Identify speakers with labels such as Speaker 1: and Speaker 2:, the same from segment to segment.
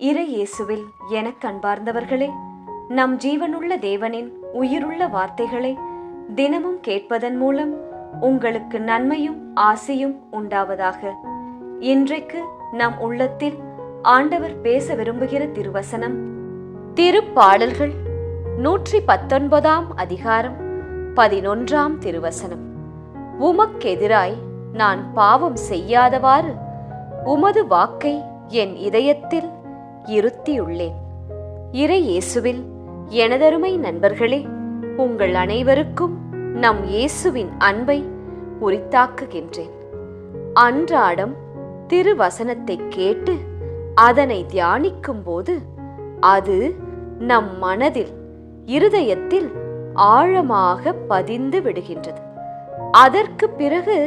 Speaker 1: இறை இயேசுவில் எனக் கண்பார்ந்தவர்களே நம் ஜீவனுள்ள தேவனின் உயிருள்ள வார்த்தைகளை தினமும் கேட்பதன் மூலம் உங்களுக்கு நன்மையும் ஆசையும் உண்டாவதாக. இன்றைக்கு நம் உள்ளத்தில் ஆண்டவர் பேச விரும்புகிற திருவசனம் திருப்பாடல்கள் நூற்றி பத்தொன்பதாம் அதிகாரம் பதினொன்றாம் திருவசனம். உமக்கெதிராய் நான் பாவம் செய்யாதவாறு உமது வாக்கை என் இதயத்தில் இருத்தியுள்ளேன். இறை இயேசுவில் எனதருமை நண்பர்களே உங்கள் அனைவருக்கும் நம் இயேசுவின் அன்பை உரித்தாக்குகின்றேன். அன்றாடம் திருவசனத்தை கேட்டு அதனை தியானிக்கும் போது அது நம் மனதில் இருதயத்தில் ஆழமாக பதிந்து விடுகின்றது. அதற்கு பிறகு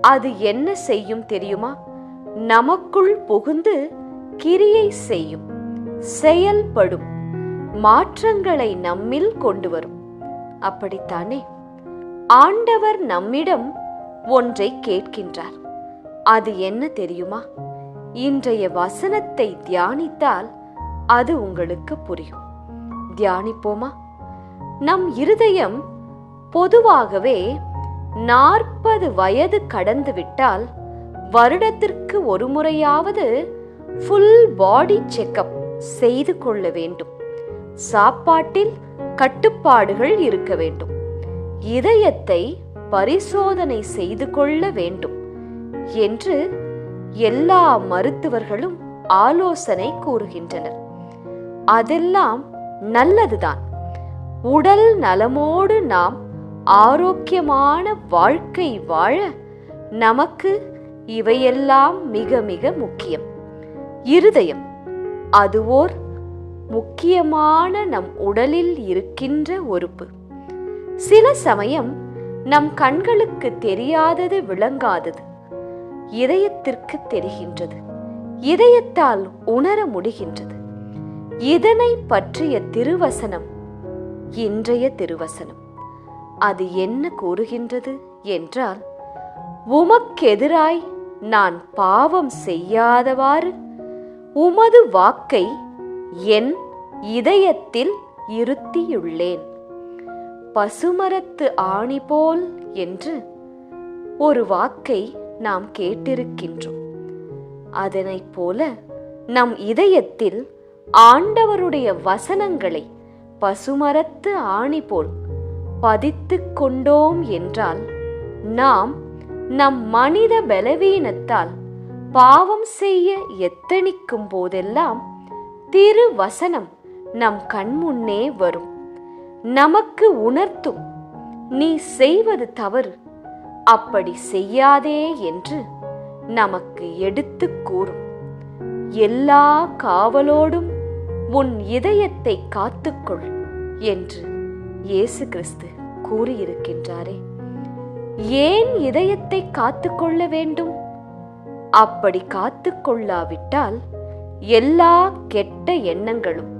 Speaker 1: அது என்ன செய்யும் தெரியுமா? நமக்குள் புகுந்து கிரியை செய்யும் செயல்படும் மாற்றங்களை நம்மில் கொண்டு வரும் அப்படித்தானே? ஆண்டவர் நம்மிடம் ஒன்றை கேட்கின்றார். அது என்ன தெரியுமா? இன்றைய வசனத்தை தியானித்தால் அது உங்களுக்கு புரியும். தியானிப்போமா? நம் இருதயம் பொதுவாகவே நாற்பது வயது கடந்து விட்டால் வருடத்திற்கு ஒரு முறையாவது ஃபுல் பாடி செக்கப் செய்து கொள்ள வேண்டும். சாப்பாட்டில் கட்டுப்பாடுகள் இருக்க வேண்டும். இதயத்தை பரிசோதனை செய்து கொள்ள வேண்டும் என்று எல்லா மருத்துவர்களும் ஆலோசனை கூறுகின்றனர். அதெல்லாம் நல்லதுதான். உடல் நலமோடு நாம் ஆரோக்கியமான வாழ்க்கை வாழ நமக்கு இவையெல்லாம் மிக மிக முக்கியம். இருதயம். அதுவோர் முக்கியமான நம் உடலில் இருக்கின்ற உறுப்பு சில சமயம் நம் கண்களுக்கு தெரியாதது விளங்காதது. இதயத்திற்கு தெரிகின்றது. இதயத்தால் உணர முடிகின்றது. இதனை பற்றிய திருவசனம் இன்றைய திருவசனம். அது என்ன கூறுகின்றது என்றால் உமக்கெதிராய் நான் பாவம் செய்யாதவாறு உமது வாக்கை என் இதயத்தில் இருத்தியுள்ளேன். பசுமரத்து ஆணி போல் என்று ஒரு வாக்கை நாம் கேட்டிருக்கின்றோம். அதனைப் போல நம் இதயத்தில் ஆண்டவருடைய வசனங்களை பசுமரத்து ஆணி போல் பதித்துக் கொண்டோம் என்றால் நாம் நம் மனித பலவீனத்தால் பாவம் செய்ய எத்தனிக்கும் போதெல்லாம் திருவசனம் நம் கண்முன்னே வரும். நமக்கு உணர்த்தும். நீ செய்வது தவறு. அப்படி செய்யாதே என்று நமக்கு எடுத்து கூறும். எல்லா காவலோடும் உன் இதயத்தை காத்துக்கொள் என்று இயேசு கிறிஸ்து கூறியிருக்கின்றாரே. ஏன் இதயத்தை காத்துக்கொள்ள வேண்டும்? அப்படி காத்துக்கொள்ளாவிட்டால் எல்லா கெட்ட எண்ணங்களும்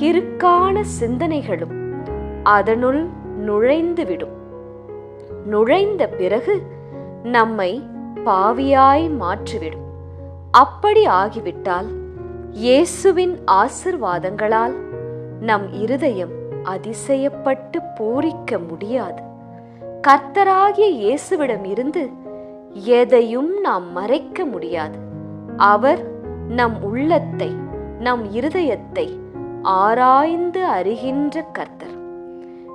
Speaker 1: கிறுக்கான சிந்தனைகளும் அதனுள் நுழைந்துவிடும். நுழைந்த பிறகு நம்மை பாவியாய் மாற்றிவிடும். அப்படி ஆகிவிட்டால் இயேசுவின் ஆசிர்வாதங்களால் நம் இருதயம் அதிசயப்பட்டு பூரிக்க முடியாது. கர்த்தராகிய இயேசுவிடம் இருந்து எதையும் நாம் மறைக்க முடியாது. அவர் நம் உள்ளத்தை நம் இருதயத்தை ஆராய்ந்து அறிகின்ற கர்த்தர்.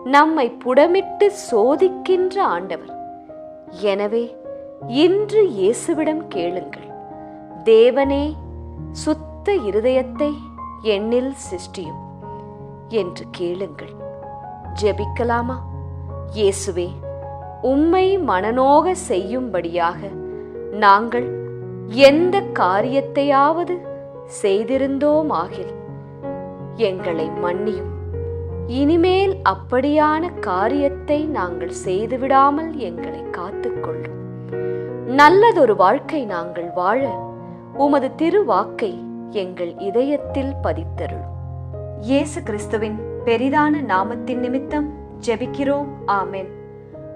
Speaker 1: நம்மை புடமிட்டு சோதிக்கின்ற ஆண்டவர். எனவே இன்று இயேசுவிடம் கேளுங்கள். தேவனே சுத்த இருதயத்தை என்னில் சிருஷ்டியும் என்று கேளுங்கள். ஜெபிக்கலாமா? இயேசுவே உம்மை மனநோக செய்யும்படியாக நாங்கள் எந்த காரியத்தையாவது செய்திருந்தோமாகில் எங்களை மன்னியும். இனிமேல் அப்படியான காரியத்தை நாங்கள் செய்துவிடாமல் எங்களை காத்துக்கொள்ளும் நல்லதொரு வாழ்க்கை நாங்கள் வாழ உமது திருவாக்கை எங்கள் இதயத்தில் பதித்தருளும் இயேசு கிறிஸ்துவின் பெரிதான நாமத்தின் நிமித்தம் ஜெபிக்கிறோம். ஆமென்.